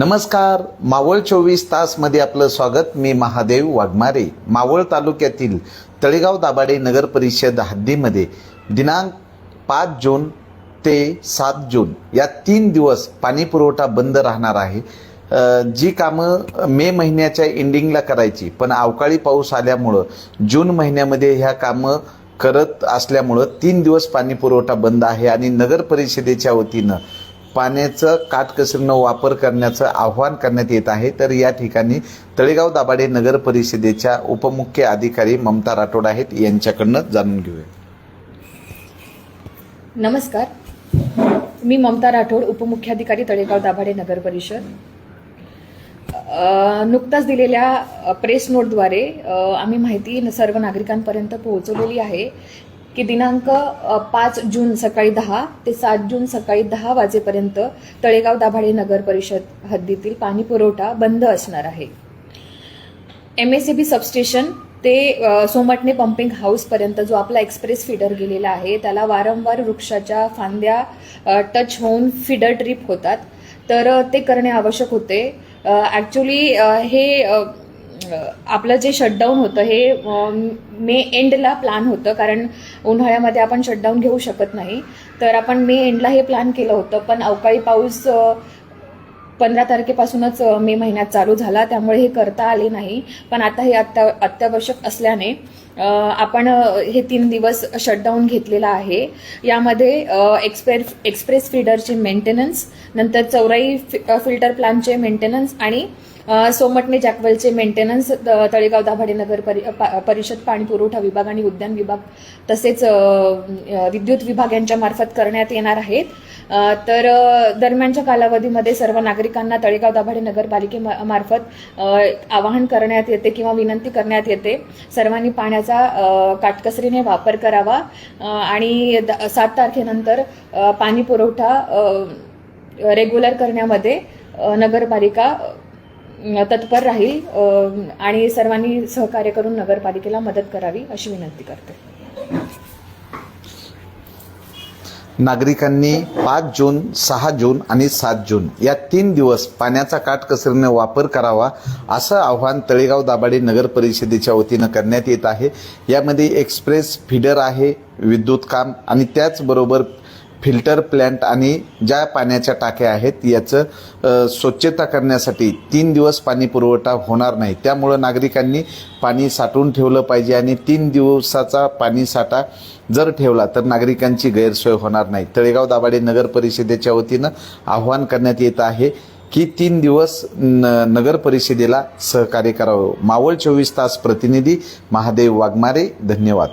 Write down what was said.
नमस्कार. मावळ चोवीस तासमध्ये आपलं स्वागत. मी महादेव वाघमारे. मावळ तालुक्यातील तळेगाव दाभाडे नगर परिषद हद्दीमध्ये दिनांक पाच जून ते सात जून या तीन दिवस पाणीपुरवठा बंद राहणार आहे. जी कामं मे महिन्याच्या एंडिंगला करायची पण अवकाळी पाऊस आल्यामुळं जून महिन्यामध्ये ह्या कामं करत असल्यामुळं तीन दिवस पाणीपुरवठा बंद आहे आणि नगर परिषदेच्या वतीनं पाण्याचं काटकसरीनं वापर करण्याचं आव्हान करण्यात येत आहे. तर या ठिकाणी तळेगाव दाभाडे नगर परिषदेच्या उपमुख्य अधिकारी ममता राठोड आहेत. यांच्याकडनं जाणून घेऊया. नमस्कार. मी ममता राठोड उपमुख्याधिकारी तळेगाव दाभाडे नगर परिषद. नुकताच दिलेल्या प्रेस नोटद्वारे आम्ही माहिती सर्व नागरिकांपर्यंत पोहोचवलेली आहे. की दिनांक पाच जून सकाळी दहा ते सात जून सकाळी दहा वाजेपर्यंत तळेगाव दाभाडे नगर परिषद हद्दीतील पाणी पुरवठा बंद असणार आहे. एम एस बी सबस्टेशन ते सोमटणे पंपिंग हाऊसपर्यंत जो आपला एक्सप्रेस फिडर गेलेला आहे त्याला वारंवार वृक्षाच्या फांद्या टच होऊन फिडर ट्रिप होतात. तर ते करणे आवश्यक होते. ॲक्च्युली हे आपलं जे शटडाऊन होतं हे मे एंडला प्लॅन होतं कारण उन्हाळ्यामध्ये आपण शटडाऊन घेऊ शकत नाही. तर आपण मे एंडला हे प्लॅन केलं होतं पण अवकाळी पाऊस पंधरा तारखेपासूनच मे महिन्यात चालू झाला त्यामुळे हे करता आले नाही. पण आता हे अत्या अत्यावश्यक असल्याने आपण हे तीन दिवस शटडाऊन घेतलेला आहे. यामध्ये एक्सप्रेस एक्सप्रेस फीडरचे मेंटेनन्स नंतर चौराई फि- फिल्टर प्लांटचे मेंटेनन्स आणि सोमटणे जॅकवेलचे मेंटेनन्स तळेगाव दाभाडे नगर परि पा- परिषद पाणी पुरवठा विभाग आणि उद्यान विभाग तसेच विद्युत विभाग यांच्या मार्फत करण्यात येणार आहेत. तर दरम्यानच्या कालावधीमध्ये सर्व नागरिकांना तळेगाव दाभाडे नगरपालिकेमार्फत आवाहन करण्यात येते किंवा विनंती करण्यात येते. सर्वांनी पाण्याचा काटकसरीने वापर करावा. आणि द- सात तारखेनंतर पाणी पुरवठा रेग्युलर करण्यामध्ये नगरपालिका तत्पर राहील आणि सर्वांनी सहकार्य करून नगरपालिकेला मदत करावी अशी विनंती करते. नागरिकांनी पाच जून सहा जून आणि सात जून या तीन दिवस पाण्याचा काटकसरीने वापर करावा असं आव्हान तळेगाव दाभाडे नगर परिषदेच्या वतीनं करण्यात येत आहे. यामध्ये एक्सप्रेस फिडर आहे विद्युत काम आणि त्याचबरोबर फिल्टर प्लॅन्ट आणि ज्या पाण्याच्या टाक्या आहेत याचं स्वच्छता करण्यासाठी तीन दिवस पाणी पुरवठा होणार नाही. त्यामुळं नागरिकांनी पाणी साठवून ठेवलं पाहिजे आणि तीन दिवसाचा पाणी साठा जर ठेवला तर नागरिकांची गैरसोय होणार नाही. तळेगाव दाभाडे नगर परिषदेच्या वतीनं आव्हान करण्यात येत आहे की तीन दिवस न नगर परिषदेला सहकार्य करावं. मावळ चोवीस तास प्रतिनिधी महादेव वाघमारे धन्यवाद.